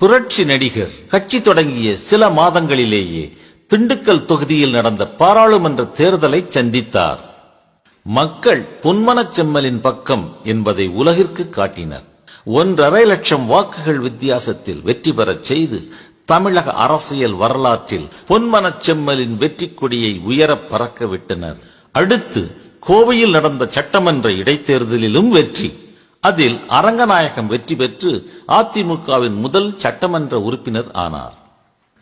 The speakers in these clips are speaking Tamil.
புரட்சி நடிகர் கட்சி தொடங்கிய சில மாதங்களிலேயே திண்டுக்கல் தொகுதியில் நடந்த பாராளுமன்ற தேர்தலை சந்தித்தார். மக்கள் பொன்மனச் செம்மலின் பக்கம் என்பதை உலகிற்கு காட்டினர். ஒன்றரை லட்சம் வாக்குகள் வித்தியாசத்தில் வெற்றி பெறச் செய்து தமிழக அரசியல் வரலாற்றில் பொன்மனச் செம்மலின் வெற்றி கொடியை உயரப் பறக்க விட்டனர். அடுத்து கோவையில் நடந்த சட்டமன்ற இடைத்தேர்தலிலும் வெற்றி. அதில் அரங்கநாயகம் வெற்றி பெற்று அதிமுகவின் முதல் சட்டமன்ற உறுப்பினர் ஆனார்.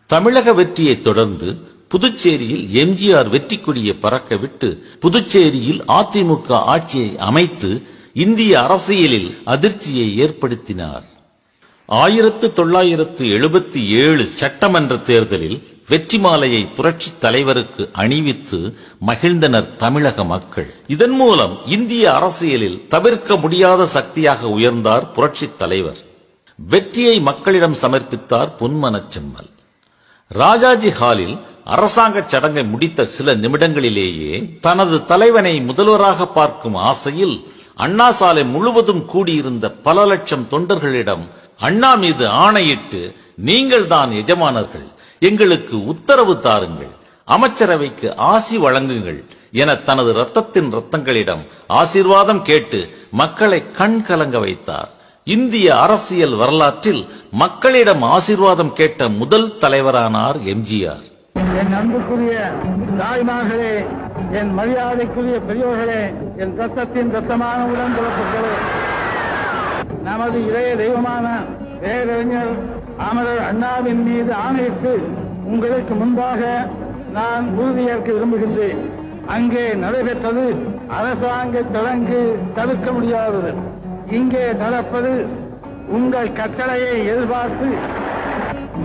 தமிழக வெற்றியை தொடர்ந்து புதுச்சேரியில் எம்ஜிஆர் வெற்றி கொடியை பறக்க விட்டு புதுச்சேரியில் அதிமுக ஆட்சியை அமைத்து இந்திய அரசியலில் அதிர்ச்சியை ஏற்படுத்தினார். ஆயிரத்து தொள்ளாயிரத்து எழுபத்தி ஏழு சட்டமன்ற தேர்தலில் வெற்றி மாலையை புரட்சி தலைவருக்கு அணிவித்து மகிழ்ந்தனர் தமிழக மக்கள். இதன் மூலம் இந்திய அரசியலில் தவிர்க்க முடியாத சக்தியாக உயர்ந்தார் புரட்சி தலைவர். வெற்றியை மக்களிடம் சமர்ப்பித்தார் பொன்மனச்செம்மல் ராஜாஜி ஹாலில் அரசாங்க சடங்கை முடித்த சில நிமிடங்களிலேயே தனது தலைவனை முதல்வராக பார்க்கும் ஆசையில் அண்ணா சாலை முழுவதும் கூடியிருந்த பல லட்சம் தொண்டர்களிடம் அண்ணா மீது ஆணையிட்டு நீங்கள் தான் எஜமானர்கள். எங்களுக்கு உத்தரவு தாருங்கள். அமைச்சரவைக்கு ஆசி வழங்குங்கள் என தனது ரத்தத்தின் ரத்தங்களிடம் ஆசீர்வாதம் கேட்டு மக்களை கண் கலங்க வைத்தார். இந்திய அரசியல் வரலாற்றில் மக்களிடம் ஆசீர்வாதம் கேட்ட முதல் தலைவரானார் எம்ஜிஆர். என் அன்புக்குரிய தாய்மார்களே என் மரியாதைக்குரிய பெரியோர்களே என் ரத்தத்தின் ரத்தமான உடன்பிறப்புகளே நமது இளைய தெய்வமான பேரறிஞர் அமரர் அண்ணாவின் மீது ஆணையிட்டு உங்களுக்கு முன்பாக நான் உறுதியேற்க விரும்புகின்றேன். அங்கே நடைபெற்றது அரசாங்க தடங்கு தடுக்க முடியாதது. இங்கே நடப்பது உங்கள் கட்டளையை எதிர்பார்த்து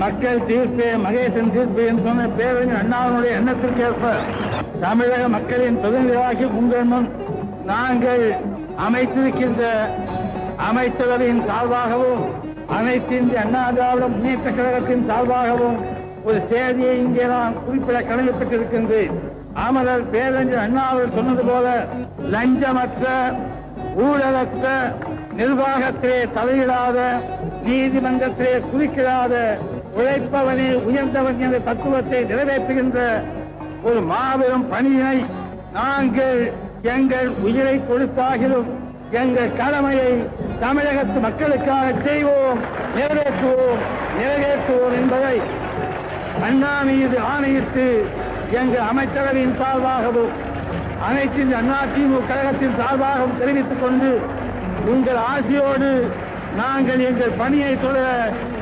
மக்கள் தீர்ப்பே மகேசன் தீர்ப்பு என்று சொன்ன பேரறிஞர் அண்ணாவினுடைய எண்ணத்திற்கேற்ப தமிழக மக்களின் பிரதிநிதிகளாகி உங்கள் முன் நாங்கள் அமைத்திருக்கின்ற அமைச்சரவையின் சார்பாகவும் அனைத்து இந்திய அண்ணா திராவிட முன்னேற்ற கழகத்தின் சார்பாகவும் ஒரு செய்தியை இங்கே நான் குறிப்பிட கடமைப்பட்டிருக்கின்றேன். அமரர் பேரறிஞர் அண்ணா அவர்கள் சொன்னது போல லஞ்சமற்ற ஊழலற்ற நிர்வாகத்திலே தலையிடாத நீதிமன்றத்திலே குறிக்கிடாத உழைப்பவனே உயர்ந்தவன் என்ற தத்துவத்தை நிறைவேற்றுகின்ற ஒரு மாபெரும் பணியினை நாங்கள் எங்கள் உயிரை கொடுத்தாகிலும் எங்கள் கடமையை தமிழகத்து மக்களுக்காக செய்வோம் நிறைவேற்றுவோம் நிறைவேற்றுவோம் என்பதை அண்ணா மீது ஆணையிட்டு எங்கள் அமைச்சரவையின் சார்பாகவும் அனைத்து அண்ணா திமுக கழகத்தின் சார்பாகவும் தெரிவித்துக் கொண்டு உங்கள் ஆசையோடு நாங்கள் எங்கள் பணியை தொடர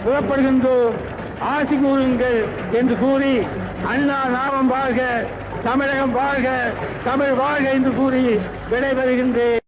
புறப்படுகின்றோம். ஆசி கூறுங்கள் என்று கூறி அண்ணா நாமம் வாழ்க தமிழகம் வாழ்க தமிழ் வாழ்க என்று கூறி விடைபெறுகின்றேன்.